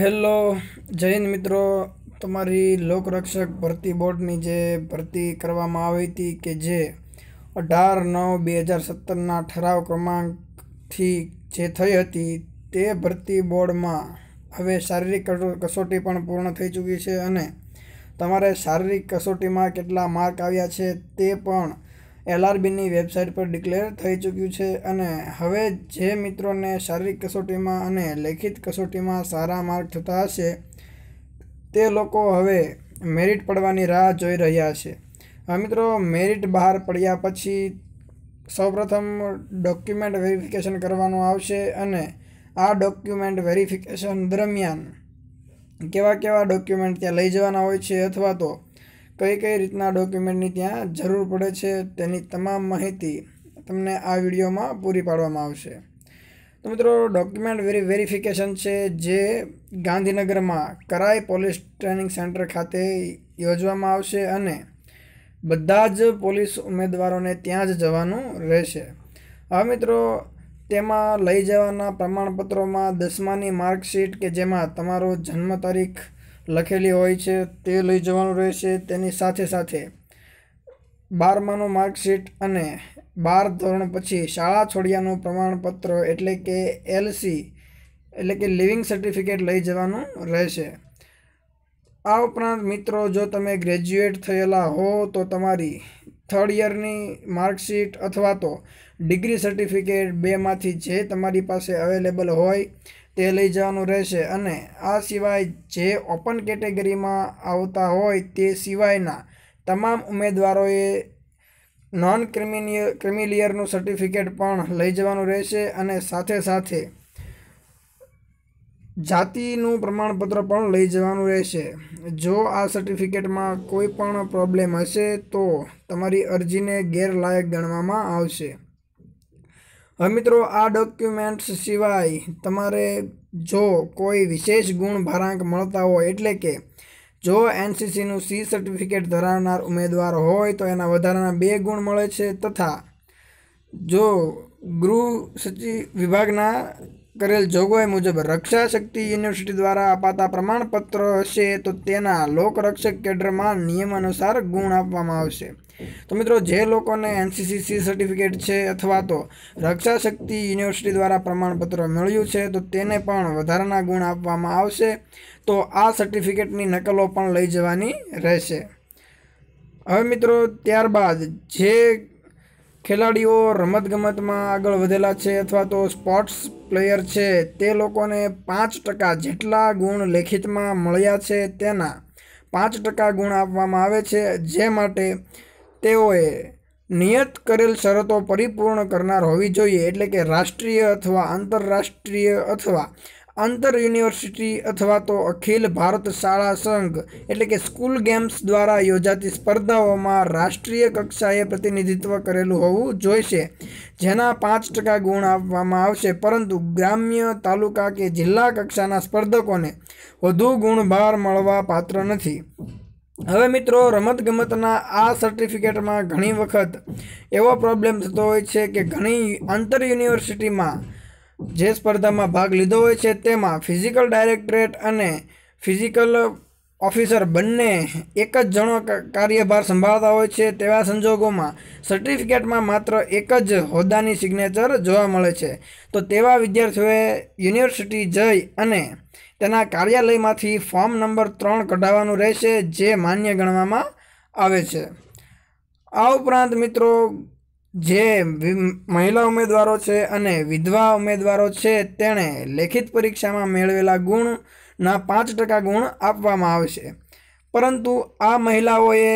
Hello Jain મિત્રો. તમારી લોકરક્ષક ભરતી બોર્ડની જે ભરતી કરવામાં આવી હતી કે જે અઢાર નવ બે હજાર સત્તરના ઠરાવ ક્રમાંકથી જે થઈ હતી તે ભરતી બોર્ડમાં હવે શારીરિક કસોટી પણ પૂર્ણ થઈ ચૂકી છે અને તમારે શારીરિક કસોટીમાં કેટલા માર્ક આવ્યા છે તે પણ એલઆરબીની વેબસાઇટ પર ડિક્લેર થઈ ચૂક્યું છે અને હવે જે મિત્રોને શારીરિક કસોટીમાં અને લેખિત કસોટીમાં સારા માર્ક થતા હશે, તે લોકો હવે મેરિટ પડવાની રાહ જોઈ રહ્યા છે. મિત્રો મેરિટ બહાર પડ્યા પછી સૌપ્રથમ ડોક્યુમેન્ટ વેરિફિકેશન કરવાનું આવશે અને આ ડોક્યુમેન્ટ વેરિફિકેશન દરમિયાન કેવા કેવા ડોક્યુમેન્ટ ત્યાં લઈ જવાના હોય છે અથવા તો કઈ કઈ રીતના ડોક્યુમેન્ટની ત્યાં જરૂર પડે છે તેની તમામ માહિતી તમને આ વિડીયોમાં પૂરી પાડવામાં આવશે. તો મિત્રો ડોક્યુમેન્ટ વેરી વેરિફિકેશન છે જે ગાંધીનગરમાં કરાઈ પોલીસ ટ્રેનિંગ સેન્ટર ખાતે યોજવામાં આવશે અને બધા જ પોલીસ ઉમેદવારોને ત્યાં જ જવાનું રહેશે. હવે મિત્રો, તેમાં લઈ જવાના પ્રમાણપત્રોમાં દસમાની માર્કશીટ કે જેમાં તમારો જન્મ તારીખ લખેલી હોય છે, તે લઈ જવાનું રહેશે. તેની સાથે સાથે બારમાનો માર્કશીટ અને બાર ધોરણ પછી શાળા છોડ્યાનું પ્રમાણપત્ર એટલે કે એલસી એટલે કે લિવિંગ સર્ટિફિકેટ લઈ જવાનું રહેશે. આ ઉપરાંત મિત્રો, જો તમે ગ્રેજ્યુએટ થયેલા હો, તો તમારી થર્ડ યરની માર્કશીટ અથવા તો ડિગ્રી સર્ટિફિકેટ બેમાંથી જે તમારી પાસે અવેલેબલ હોય તે લઈ જવાનું રહેશે અને આ સિવાય જે ઓપન કેટેગરીમાં આવતા હોય તે સિવાયના તમામ ઉમેદવારોએ નોન ક્રિમિનિયર ક્રિમિલિયરનું સર્ટિફિકેટ પણ લઈ જવાનું રહેશે અને સાથે સાથે જાતિનું પ્રમાણપત્ર પણ લઈ જવાનું રહેશે. જો આ સર્ટિફિકેટમાં કોઈ પણ પ્રોબ્લેમ હશે તો તમારી અરજીને ગેરલાયક ગણવામાં આવશે. હવે મિત્રો, આ ડોક્યુમેન્ટ્સ સિવાય તમારે જો કોઈ વિશેષ ગુણ ભારાંક મળતા હોય એટલે કે જો એનસીસીનું સી સર્ટિફિકેટ ધરાવનાર ઉમેદવાર હોય તો એના વધારાના બે ગુણ મળે છે તથા જો ગૃહ સચિવ વિભાગના કરેલ જોગવાઈ મુજબ રક્ષા શક્તિ યુનિવર્સિટી દ્વારા અપાતા પ્રમાણપત્ર હશે તો તેના લોકરક્ષક કેડરમાં નિયમ અનુસાર ગુણ આપવામાં આવશે. તો મિત્રો જે લોકોને એનસીસી સી સર્ટિફિકેટ છે અથવા તો રક્ષા શક્તિ યુનિવર્સિટી દ્વારા પ્રમાણપત્ર મળ્યું છે, તો તેને પણ વધારાના ગુણ આપવામાં આવશે. તો આ સર્ટિફિકેટની નકલો પણ લઈ જવાની રહેશે. હવે મિત્રો, ત્યારબાદ જે ખેલાડીઓ રમતગમતમાં આગળ વધેલા છે અથવા તો સ્પોર્ટ્સ પ્લેયર છે, તે લોકોને પાંચ ટકા જેટલા ગુણ લેખિતમાં મળ્યા છે તેના પાંચ ટકા ગુણ આપવામાં આવે છે, જે માટે તેઓએ નિયત કરેલ શરતો પરિપૂર્ણ કરનાર હોવી જોઈએ એટલે કે રાષ્ટ્રીય અથવા આંતરરાષ્ટ્રીય અથવા આંતર યુનિવર્સિટી અથવા તો અખિલ ભારત શાળા સંઘ એટલે કે સ્કૂલ ગેમ્સ દ્વારા યોજાતી સ્પર્ધાઓમાં રાષ્ટ્રીય કક્ષાએ પ્રતિનિધિત્વ કરેલું હોવું જોઈશે, જેના પાંચ ટકા ગુણ આપવામાં આવશે. પરંતુ ગ્રામ્ય તાલુકા કે જિલ્લા કક્ષાના સ્પર્ધકોને વધુ ગુણભાર મળવા પાત્ર નથી. હવે મિત્રો, રમતગમતના આ સર્ટિફિકેટમાં ઘણી વખત એવો પ્રોબ્લેમ થતો હોય છે કે ઘણી આંતર યુનિવર્સિટીમાં જે સ્પર્ધામાં ભાગ લીધો હોય છે, તેમાં ફિઝિકલ ડાયરેક્ટરેટ અને ફિઝિકલ ઓફિસર બંને એક જ જણો કાર્યભાર સંભાળતા હોય છે, તેવા સંજોગોમાં સર્ટિફિકેટમાં માત્ર એક જ હોદ્દાની સિગ્નેચર જોવા મળે છે. તો તેવા વિદ્યાર્થીઓએ યુનિવર્સિટી જઈ અને તેના કાર્યાલયમાંથી ફોર્મ નંબર ત્રણ કઢાવવાનું રહેશે, જે માન્ય ગણવામાં આવે છે. આ ઉપરાંત મિત્રો, જે મહિલા ઉમેદવારો છે અને વિધવા ઉમેદવારો છે, તેણે લેખિત પરીક્ષામાં મેળવેલા ગુણના પાંચ ટકા ગુણ આપવામાં આવશે પરંતુ આ મહિલાઓએ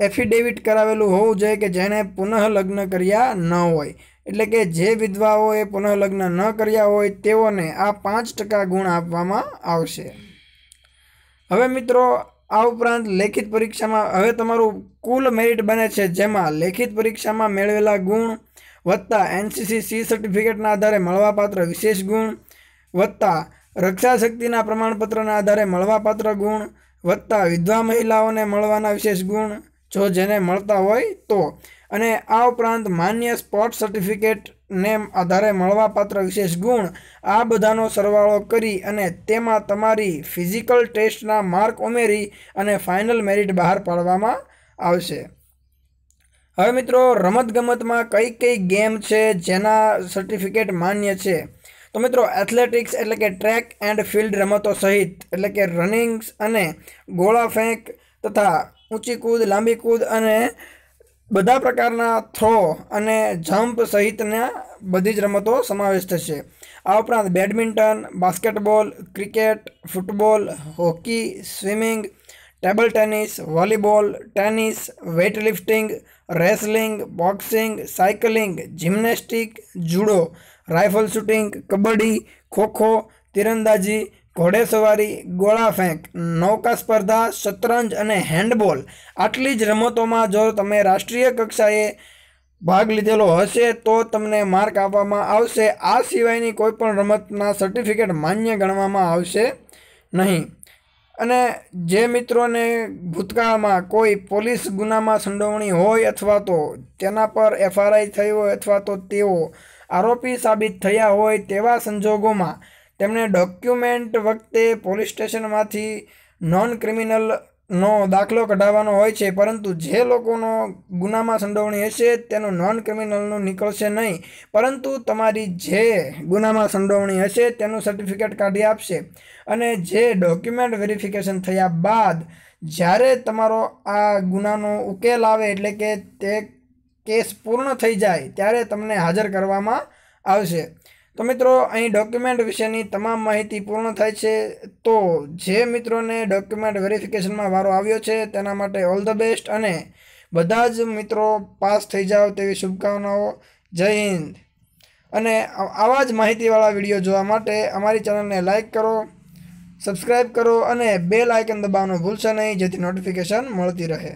એફિડેવિટ કરાવેલું હોવું જોઈએ કે જેણે પુનઃ લગ્ન કર્યા ન હોય. એટલે કે જે વિધવાઓએ પુનઃલગ્ન ન કર્યા હોય તેઓને આ પાંચ ટકા ગુણ આપવામાં આવશે. હવે મિત્રો, આ ઉપરાંત લેખિત પરીક્ષામાં હવે તમારું કુલ મેરિટ બને છે જેમાં લેખિત પરીક્ષામાં મેળવેલા ગુણ વત્તા એનસીસી સી સર્ટિફિકેટના આધારે મળવાપાત્ર વિશેષ ગુણ વત્તા રક્ષા શક્તિના પ્રમાણપત્રના આધારે મળવાપાત્ર ગુણ વત્તા વિધવા મહિલાઓને મળવાના વિશેષ ગુણ જો જેને મળતા હોય તો. અને આ ઉપરાંત માન્ય સ્પોર્ટ સર્ટિફિકેટને આધારે મળવાપાત્ર વિશેષ ગુણ આ બધાનો સરવાળો કરી અને તેમાં તમારી ફિઝિકલ ટેસ્ટના માર્ક ઉમેરી અને ફાઇનલ મેરિટ બહાર પાડવામાં આવશે. હવે મિત્રો, રમતગમતમાં કઈ કઈ ગેમ છે જેના સર્ટિફિકેટ માન્ય છે? તો મિત્રો એથ્લેટિક્સ એટલે કે ટ્રેક એન્ડ ફિલ્ડ રમતો સહિત, એટલે કે રનિંગ્સ અને ગોળા ફેંક તથા ઊંચી કૂદ, લાંબી કૂદ અને બધા પ્રકારના થ્રો અને જમ્પ સહિતના બધી જ રમતો સમાવેશ થશે. આ ઉપરાંત badminton, basketball, cricket, football, hockey, swimming, table tennis, volleyball, tennis, weightlifting, wrestling, boxing, cycling, gymnastic, judo, rifle shooting, kabaddi kho kho તીરંદાજી ઘોડેસવારી ગોળા ફેંક, નૌકા સ્પર્ધા, શતરંજ અને હેન્ડબોલ આટલી જ રમતોમાં જો તમે રાષ્ટ્રીય કક્ષાએ ભાગ લીધેલો હશે તો તમને માર્ક આપવામાં આવશે. આ સિવાયની કોઈપણ રમતના સર્ટિફિકેટ માન્ય ગણવામાં આવશે નહીં. અને જે મિત્રોને ભૂતકાળમાં કોઈ પોલીસ ગુનામાં સંડોવણી હોય અથવા તો તેના પર એફઆરઆઈ થઈ હોય અથવા તો તેઓ આરોપી સાબિત થયા હોય તેવા સંજોગોમાં તેમણે ડોક્યુમેન્ટ વખતે પોલીસ સ્ટેશનમાંથી નોન ક્રિમિનલનો દાખલો કઢાવવાનો હોય છે, પરંતુ જે લોકોનો ગુનામાં સંડોવણી હશે, તેનો નોન ક્રિમિનલનું નીકળશે નહીં. પરંતુ તમારી જે ગુનામાં સંડોવણી હશે, તેનું સર્ટિફિકેટ કાઢી આપશે. અને જે ડોક્યુમેન્ટ વેરિફિકેશન થયા બાદ, જ્યારે તમારો આ ગુનાનો ઉકેલ આવે, એટલે કે તે કેસ પૂર્ણ થઈ જાય, ત્યારે તમને હાજર કરવામાં આવશે. તો મિત્રો, અહીં ડોક્યુમેન્ટ વિશેની તમામ માહિતી પૂર્ણ થાય છે. તો જે મિત્રોને ડોક્યુમેન્ટ વેરિફિકેશનમાં વારો આવ્યો છે, તેના માટે ઓલ ધ બેસ્ટ અને બધા જ મિત્રો પાસ થઈ જાઓ તેવી શુભકામનાઓ. જય હિન્દ. અને આવા જ માહિતીવાળા વીડિયો જોવા માટે અમારી ચેનલને લાઇક કરો સબસ્ક્રાઈબ કરો અને બે લાઇકન દબાવવાનું ભૂલશો નહીં, જેથી નોટિફિકેશન મળતી રહે.